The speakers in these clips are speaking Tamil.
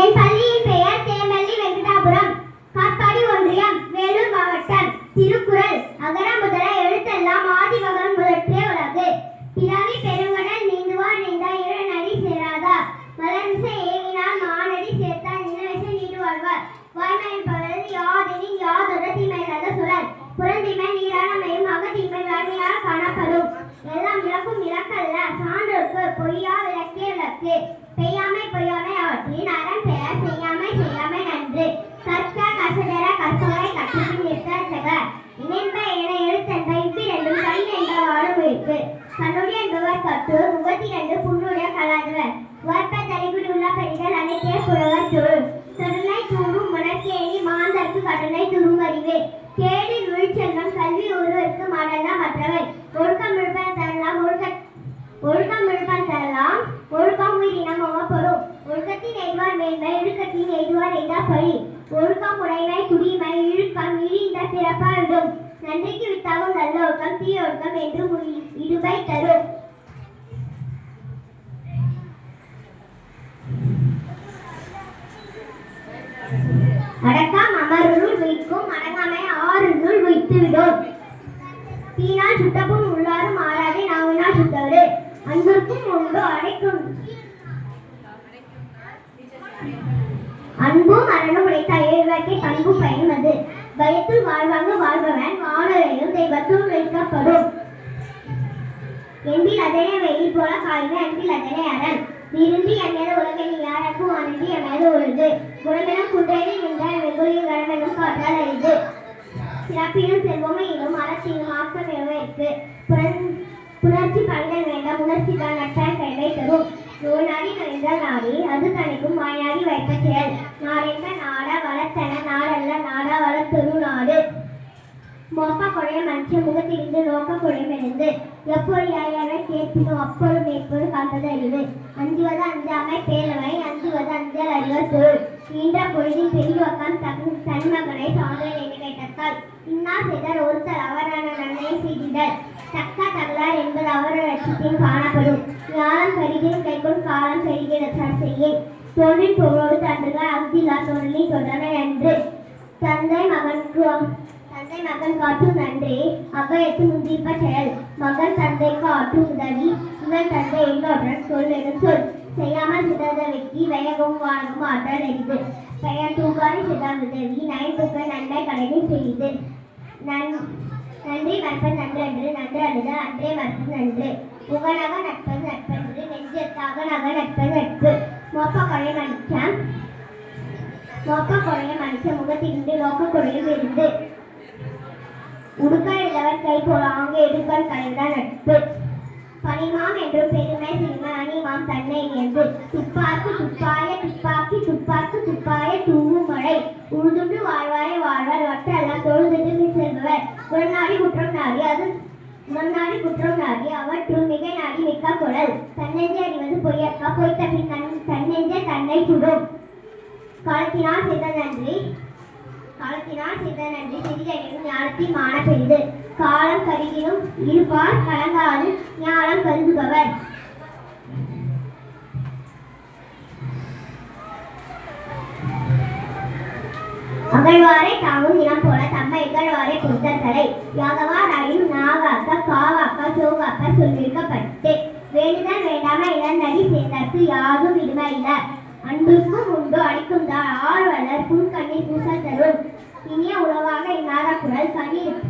என் பள்ளியின் பெயர் தேமல்லி வெங்கடாபுரம். காட்பாடி ஒன்றியம் வேலூர் மாவட்டம் திருக்குறள் அகர முதல எழுத்தெல்லாம் ஆதிபகவன் முதற்றே உலகு. பிறவி பெருங்கடல் நீந்துவார் நீந்தா இளநடி சேராதா. மலர்மிசை ஏவினால் மானடி சேர்த்தால் நிலவசை நீடு வாழ்வார். வாய்மையின் பகல் யாதெனின் யாதொரு தீமையில்லாத சுழல் புறந்தீமை நீரானமையும் அகத்தீமை வறுமையால் காணப்படும். எல்லாம் விளக்கும் இலக்கல்ல சான்றோர்க்கு பொய்யா என்றவாறு கண்ணுடைய என்பவர் கற்று முகத்திரண்டு புண்ணுடைய கலாதவர் வற்ப தலைகுடி உள்ள பெண்கள் அனைத்தே புலவர் தொழில் கருணை தூரும் உணர்க்கேணி மாந்தற்கு கடனை துரும் அறிவு கேடு நுழைச்செல்வம் கல்வி ஒருவருக்கு மாடல்லாம் மற்றவை. ஒழுக்கம் விழுப்பம் தரலாம் ஒழுக்க ஒழுக்கம் விழுப்பம் தரலாம். ஒழுக்கம் உயிரினம் அவப்படும் ஒழுக்கத்தின் எய்வார் மேன்மை இழுக்கத்தின் எய்துவார் எய்தா பழி. ஒழுக்கம் உடைமை குடிமை இழுக்கம் இழிந்த பிறப்பாவிடும் நன்றிக்கு வித்தாகும் நல்ல ஒழுக்கம் தீய ஒழுக்கம் என்று முடி- இடுபை தரும். அடக்கம் அமருள் வைக்கும் அடங்காமை ஆறுனுள் வைத்துவிடும். தீனால் சுட்டப்பும் உள்ளாரும் ஆறாதே நாவினால் சுட்டவரு. அன்பிற்கும் உண்டு அடைக்கும். அன்பும் அரணும் உடைத்த ஏழ்வாக்கை பண்பும் பயன் அது. பயத்தில் வாழ்வாங்க வாழ்பவன் வானரையும் தெய்வத்தும் வைக்கப்படும். என்பில் அதனை வெயில் போல காய்க அன்பில் அதனை அரண். விரும்பி அந்நேர உலகில் யாருக்கும் அன்றி அந்நேர உழுது. குணமெனும் குன்றையில் நின்ற வெகுளில் கணமெனும் காற்றால் அரிது. சிறப்பினும் செல்வமையிலும் அரசியலும் ஆக்கம் இருக்கு புணர்ச்சி பலன் வேண்டாம் உணர்ச்சி தான் நட்டால் கைவை தரும். நோய் நாடி நோய்ந்தால் நாடி அது தனிக்கும் வாயாடி வைத்த செயல் நாளை மோப்ப கொடைய மனுஷன் முகத்திலிருந்து நோக்க கொடைமிருந்து எப்பொரு யாரை கேட்பினோ அப்பொரு மேற்பொரு காத்தது அறிவு. அஞ்சுவது அஞ்சாமை பேரவை அஞ்சுவது அஞ்சல் அறிவர் சொல். இன்ற பொழுதில் பெரியவக்கம் தன் தன் மகனை சாதல் என்று கேட்டத்தால் இன்னா செய்தார் ஒருத்தர் அவரான நன்மை செய்திடல் தக்க தகலார் என்பது அவரது லட்சத்தில் காணப்படும். ஞானம் கருதியும் கைக்குள் காலம் பெருகிறதார் செய்யும் தோன்றின் பொருளோடு தன்றுகள் அந்திலா தொழிலில் தொடர என்று தந்தை மகன் மகன் காட்டும் நன்றே அவ்வையத்து முந்திப்ப செயல் மகன் தந்தைக்கு ஆற்றும் உதவி இவன் தந்தை எங்களுடன் சொல் எனும் சொல் செய்யாமல் சிதற வெட்டி வேகவும் வாழவும் ஆற்றல் எரிது பெயர் தூக்காரி சிதா உதவி நயத்துக்கு நன்மை கடனில் செய்து நன் நன்றி மற்பன் நன்றன்று நன்று அழுத அன்றே மற்பன் நன்று முகநக நட்பன் நட்பன்று நெஞ்சத்தாக நக நட்பன் நட்பு மொப்ப கொலை மனுஷன் மொக்க கொலையை மனுஷ முகத்திலிருந்து நோக்க கொலையில் இருந்து உடுக்க இளவர் கை போல ஆங்க எடுக்கல் நட்பு. பனிமாம் என்றும் பெருமை சிறுமை அணிமாம் தன்னை என்று துப்பாக்கு துப்பாய துப்பாக்கி துப்பாக்கு துப்பாய தூவு மழை. உழுதுண்டு வாழ்வாய வாழ்வார் வற்றெல்லாம் தொழுதுண்டு செல்பவர். குரநாடி குற்றம் நாடி அது முன்னாடி குற்றம் நாடி அவற்றும் மிக நாடி மிக்க குழல் தன்னெஞ்சை அறிவது பொய்யக்கா பொய் பின் தன் தன்னெஞ்சை தன்னை சுடும். காலத்தினால் சிறந்த நன்றி. காலத்தினால் செய்த நன்றி சிறிதெனினும் ஞானத்தின் மான பெரிது. காலம் கருகினும் இருப்பார் கலங்காது ஞானம் கருதுபவர். அகழ்வாரை தாமும் இனம் போல தம்மை இகழ்வாரை புத்தர்களை யாகவாராயும் நாகாக்க காவாக்க சோகாக்க சொல்லிருக்கப்பட்டு. வேண்டுதல் வேண்டாம இளநடி சேர்ந்தற்கு யாரும் விடுமையில்லை அன்புக்கும் உண்டு அடிக்கும் தான் ஆழ்வலர் புன்கண்ணீர் பூசல் தரும் இனிய உணவாக இன்னாத குரல் கண்ணீர்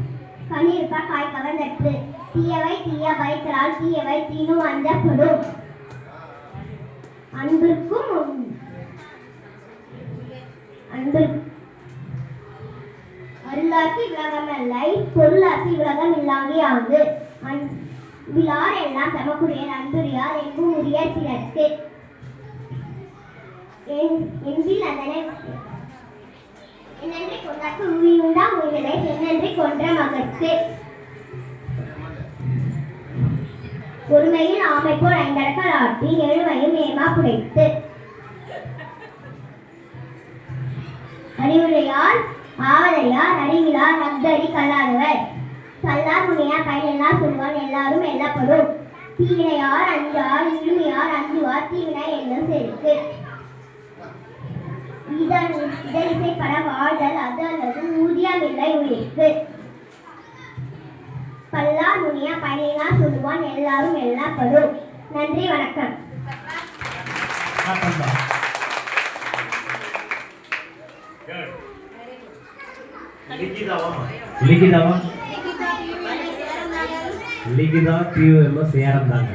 கண்ணீர்ப்ப காய் கவர்ந்தற்று தீயவை தீய பயத்தலால் தீயவை தீனும் அஞ்சப்படும். அன்பிற்கும் உண்டு. அன்பு உலகம் உலகமல்லை பொருளாசி உலகம் இல்லாமையாவது அன் விழார் எல்லாம் தமக்குரிய அன்புரியார் எங்கும் உரிய பிறர்க்கு என்- என்பில் அதனை என்னென்றி கொண்டாக்கு உயிருண்டா உயிரை என்னென்று கொன்ற மகற்கு ஒருமையில் ஆமை போல் ஐந்தடக்கல் ஆட்டி எழுமையும் ஏமா புடைத்து அறிவுரையார் ஆவதையார் அறிவிலார் நக்தடி கல்லாதவர். கல்லார் முனையார் பயனெல்லாம் சொல்வான் எல்லாரும் எல்லப்படும் தீவினையார் அஞ்சார் இசைப்பட வாழ்தல் அது அல்லது ஊதியமில்லை உயிர்க்கு. பல்லார் முனியா பணினா சொல்லுவான் எல்லாரும் எல்லாப்படும் நன்றி வணக்கம். லிகிதாவா? லிகிதா பியூஎம் சேரம் தாங்க